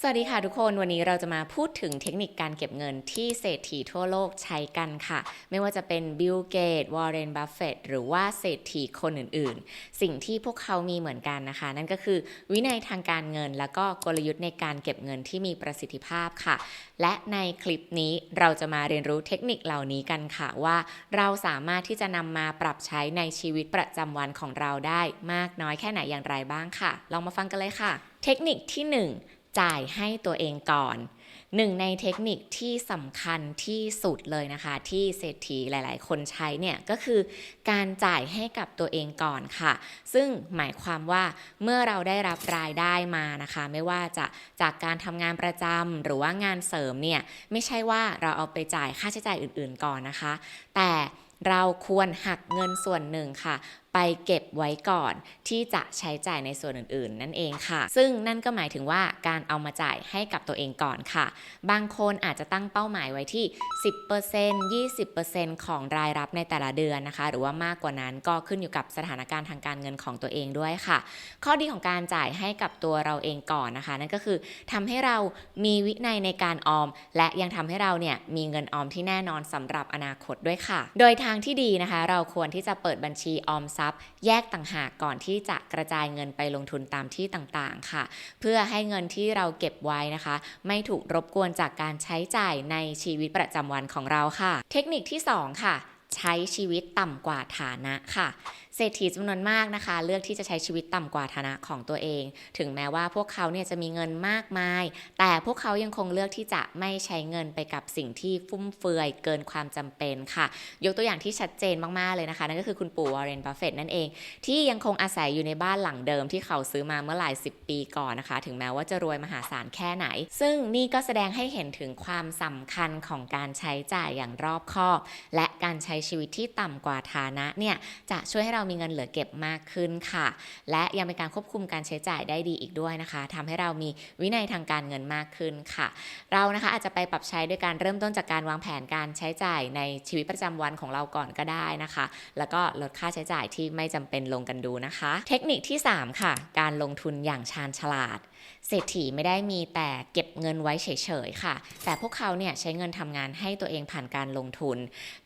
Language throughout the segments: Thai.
สวัสดีค่ะทุกคนวันนี้เราจะมาพูดถึงเทคนิคการเก็บเงินที่เศรษฐีทั่วโลกใช้กันค่ะ ไม่ว่าจะเป็นบิลเกตวอร์เรนบัฟเฟตหรือว่าเศรษฐีคนอื่นๆ สิ่งที่พวกเขามีเหมือนกันนะคะ นั่นก็คือวินัยทางการเงิน แล้วก็กลยุทธ์ในการเก็บเงินที่มีประสิทธิภาพค่ะ และในคลิปนี้เราจะมาเรียนรู้เทคนิคเหล่านี้กันค่ะว่า เราสามารถที่จะนำมาปรับใช้ในชีวิตประจำวันของเราได้ มากน้อยแค่ไหนอย่างไรบ้างค่ะ ลองมาฟังกันเลยค่ะ เทคนิคที่หนึ่ง จ่ายให้ตัวเองก่อนหนึ่งในเทคนิคที่สำคัญที่สุดเลยนะคะ ที่เศรษฐีหลาย ๆ คนใช้เนี่ยก็คือการจ่ายให้กับตัวเองก่อนค่ะ ซึ่งหมายความว่าเมื่อเราได้รับรายได้มานะคะ ไม่ว่าจะจากการทำงานประจำหรือว่างานเสริมเนี่ยไม่ใช่ว่าเราเอาไปจ่ายค่าใช้จ่ายอื่น ๆ ก่อนนะคะ แต่เราควรหักเงินส่วนหนึ่งค่ะ ไปเก็บไว้ก่อนที่จะใช้จ่ายในส่วนอื่นๆ นั่นเองค่ะ ซึ่งนั่นก็หมายถึงว่าการเอามาจ่ายให้กับตัวเองก่อนค่ะ บางคนอาจจะตั้งเป้าหมายไว้ที่ 10% 20%ของรายรับในแต่ละเดือนนะคะ หรือว่ามากกว่านั้นก็ขึ้นอยู่กับสถานการณ์ทางการเงินของตัวเองด้วยค่ะ ข้อดีของการจ่ายให้กับตัวเราเองก่อนนะคะ นั่นก็คือทำให้เรามีวินัยในการออม และยังทำให้เราเนี่ยมีเงินออมที่แน่นอนสำหรับอนาคตด้วยค่ะ โดยทางที่ดีนะคะ เราควรที่จะเปิดบัญชีออมทรัพย์ แยกต่างหากก่อนที่จะกระจายเงินไปลงทุนตามที่ต่างๆค่ะ เพื่อให้เงินที่เราเก็บไว้นะคะ ไม่ถูกรบกวนจากการใช้จ่ายในชีวิตประจำวันของเราค่ะ เทคนิคที่ 2 ค่ะ ใช้ชีวิตต่ำกว่าฐานะค่ะ เศรษฐีจำนวนมากนะคะ เลือกที่จะใช้ชีวิตต่ำกว่าฐานะของตัวเอง ถึงแม้ว่าพวกเขาเนี่ยจะมีเงินมากมาย แต่พวกเขายังคงเลือกที่จะไม่ใช้เงินไปกับสิ่งที่ฟุ่มเฟือยเกินความจำเป็นค่ะ ยกตัวอย่างที่ชัดเจนมากๆเลยนะคะ นั่นก็คือคุณปู่วอร์เรนบัฟเฟตนั่นเอง ที่ยังคงอาศัยอยู่ในบ้านหลังเดิมที่เขาซื้อมาเมื่อหลายสิบปีก่อนนะคะ ถึงแม้ว่าจะรวยมหาศาลแค่ไหน ซึ่งนี่ก็แสดงให้เห็นถึงความสำคัญของการใช้จ่ายอย่างรอบคอบ และการใช้ชีวิตที่ต่ำกว่าฐานะเนี่ยจะช่วยให้เรามีเงินเหลือเก็บมากขึ้นค่ะ และยังเป็นการควบคุมการใช้จ่ายได้ดีอีกด้วยนะคะทำให้เรามีวินัยทางการเงินมากขึ้นค่ะ เรานะคะอาจจะไปปรับใช้ด้วยการเริ่มต้นจากการวางแผนการใช้จ่ายในชีวิตประจำวันของเราก่อนก็ได้นะคะ แล้วก็ลดค่าใช้จ่ายที่ไม่จำเป็นลงกันดูนะคะ เทคนิคที่ 3 ค่ะ การลงทุนอย่างชาญฉลาดเศรษฐีไม่ได้มีแต่เก็บเงินไว้เฉยๆค่ะ แต่พวกเขาเนี่ยใช้เงินทำงานให้ตัวเองผ่านการลงทุน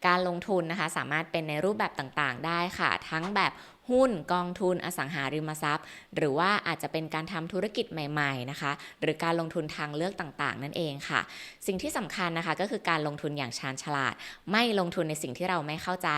การลงทุนนะคะสามารถเป็นในรูปแบบต่างๆได้ค่ะ ทั้งแบบ หุ้นกองทุนอสังหาริมทรัพย์ หรือว่าอาจจะเป็นการทำธุรกิจใหม่ๆนะคะ หรือการลงทุนทางเลือกต่างๆ นั่นเองค่ะ สิ่งที่สำคัญนะคะก็คือการลงทุนอย่างชาญฉลาด ไม่ลงทุนในสิ่งที่เราไม่เข้าใจ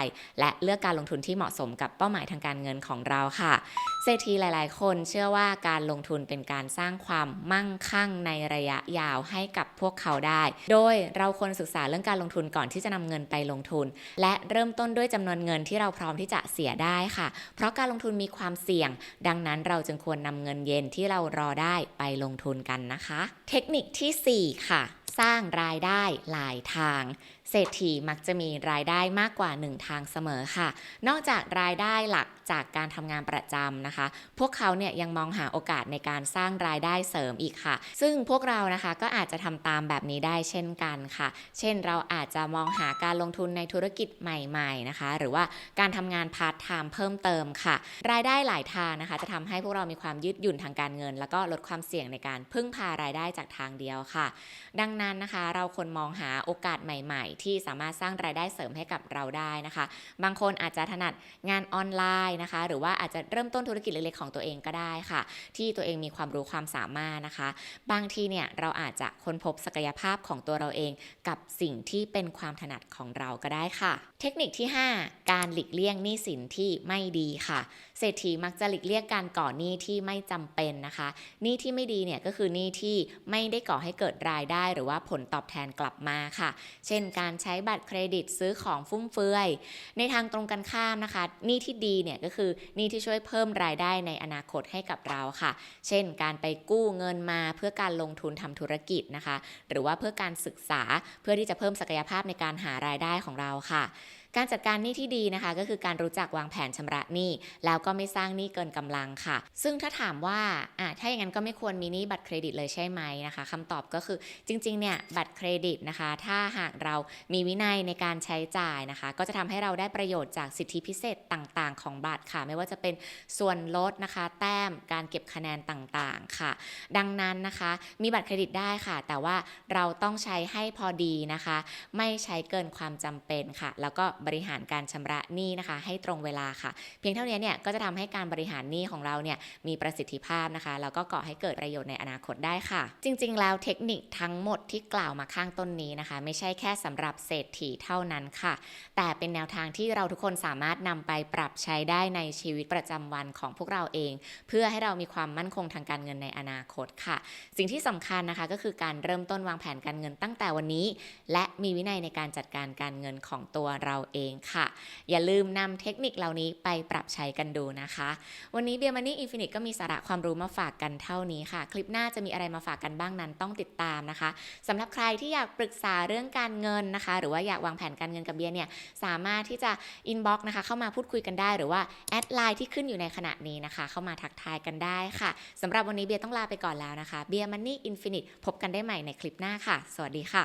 และเลือกการลงทุนที่เหมาะสมกับเป้าหมายทางการเงินของเราค่ะเศรษฐีหลาย ๆ คนเชื่อว่าการลงทุนเป็นการสร้างความมั่งคั่งในระยะยาวให้กับพวกเขาได้ โดยเราควรศึกษาเรื่องการลงทุนก่อนที่จะนำเงินไปลงทุน และเริ่มต้นด้วยจำนวนเงินที่เราพร้อมที่จะเสียได้ค่ะ เพราะการลงทุนมีความเสี่ยง ดังนั้นเราจึงควรนำเงินเย็นที่เรารอได้ไปลงทุนกันนะคะ เทคนิคทีสี่4 ค่ะ สร้างรายได้หลายทาง เศรษฐีมักจะมีรายได้มากกว่า 1 ทางเสมอค่ะ นอกจากรายได้หลักจากการทำงานประจำนะคะ พวกเขาเนี่ยยังมองหาโอกาสในการสร้างรายได้เสริมอีกค่ะ ซึ่งพวกเรานะคะก็อาจจะทำตามแบบนี้ได้เช่นกันค่ะ เช่นเราอาจจะมองหาการลงทุนในธุรกิจใหม่ๆนะคะ หรือว่าการทำงานพาร์ทไทม์เพิ่มเติมค่ะ รายได้หลายทางนะคะ จะทำให้พวกเรามีความยืดหยุ่นทางการเงิน แล้วก็ลดความเสี่ยงในการพึ่งพารายได้จากทางเดียวค่ะ ดังนั้นนะคะ เราควรมองหาโอกาสใหม่ๆ ที่สามารถสร้างรายได้เสริมให้กับเราได้นะคะ บางคนอาจจะถนัดงานออนไลน์นะคะ หรือว่าอาจจะเริ่มต้นธุรกิจเล็กๆของตัวเองก็ได้ค่ะ ที่ตัวเองมีความรู้ความสามารถนะคะ บางทีเนี่ยเราอาจจะค้นพบศักยภาพของตัวเราเอง กับสิ่งที่เป็นความถนัดของเราก็ได้ค่ะ เทคนิคที่ 5 การหลีกเลี่ยงหนี้สินที่ไม่ดีค่ะ เศรษฐีมักจะหลีกเลี่ยงการก่อหนี้ที่ไม่จำเป็นนะคะหนี้ที่ไม่ดีเนี่ยก็คือหนี้ที่ไม่ได้ก่อให้เกิดรายได้หรือว่าผลตอบแทนกลับมาค่ะ เช่นการใช้บัตรเครดิตซื้อของฟุ่มเฟือย ในทางตรงกันข้ามนะคะหนี้ที่ดีเนี่ยก็คือหนี้ที่ช่วยเพิ่มรายได้ในอนาคตให้กับเราค่ะ เช่น การไปกู้เงินมาเพื่อการลงทุนทำธุรกิจนะคะ หรือว่าเพื่อการศึกษาเพื่อที่จะเพิ่มศักยภาพในการหารายได้ของเราค่ะ การจัดการหนี้ที่ดีนะคะ ก็คือการรู้จักวางแผนชำระหนี้แล้วก็ไม่สร้างหนี้เกินกำลังค่ะ ซึ่งถ้าถามว่าอะถ้าอย่างนั้นก็ไม่ควรมีหนี้บัตรเครดิตเลยใช่ไหมนะคะคำตอบก็คือจริงๆเนี่ยบัตรเครดิตนะคะ ถ้าหากเรามีวินัยในการใช้จ่ายนะคะ ก็จะทำให้เราได้ประโยชน์จากสิทธิพิเศษต่างๆ ของบัตรค่ะ ไม่ว่าจะเป็นส่วนลดนะคะ แต้มการเก็บคะแนนต่างๆค่ะ ดังนั้นนะคะมีบัตรเครดิตได้ค่ะ แต่ว่าเราต้องใช้ให้พอดีนะคะ ไม่ใช้เกินความจำเป็นค่ะ แล้วก็บริหารการชำระหนี้นะคะ ให้ตรงเวลาค่ะ เพียงเท่านี้เนี่ยก็จะทำให้การบริหารหนี้ของเราเนี่ยมีประสิทธิภาพนะคะแล้วก็ก่อให้เกิดประโยชน์ในอนาคตได้ค่ะ จริง ๆ แล้วเทคนิคทั้งหมดที่กล่าวมาข้างต้นนี้นะคะ ไม่ใช่แค่สำหรับเศรษฐีเท่านั้นค่ะ แต่เป็นแนวทางที่เราทุกคนสามารถนำไปปรับใช้ได้ในชีวิตประจำวันของพวกเราเอง เพื่อให้เรามีความมั่นคงทางการเงินในอนาคตค่ะ สิ่งที่สำคัญนะคะก็คือการเริ่มต้นวางแผนการเงินตั้งแต่วันนี้ และมีวินัยในการจัดการการเงินของตัวเราเองค่ะ อย่าลืมนำเทคนิคเหล่านี้ไปปรับใช้กันดูนะคะ วันนี้เบียร์มันนี่อินฟินิตก็มีสาระความรู้มาฝากกันเท่านี้ค่ะ คลิปหน้าจะมีอะไรมาฝากกันบ้างนั้นต้องติดตามนะคะสำหรับใครที่อยากปรึกษาเรื่องการเงินนะคะ หรือว่าอยากวางแผนการเงินกับเบียร์เนี่ยสามารถที่จะอินบ็อกซ์นะคะเข้ามาพูดคุยกันได้ หรือว่าแอดไลน์ที่ขึ้นอยู่ในขณะนี้นะคะ เข้ามาทักทายกันได้ค่ะสำหรับวันนี้เบียร์ต้องลาไปก่อนแล้วนะคะเบียร์มันนี่อินฟินิตพบกันได้ใหม่ในคลิปหน้าค่ะ สวัสดีค่ะ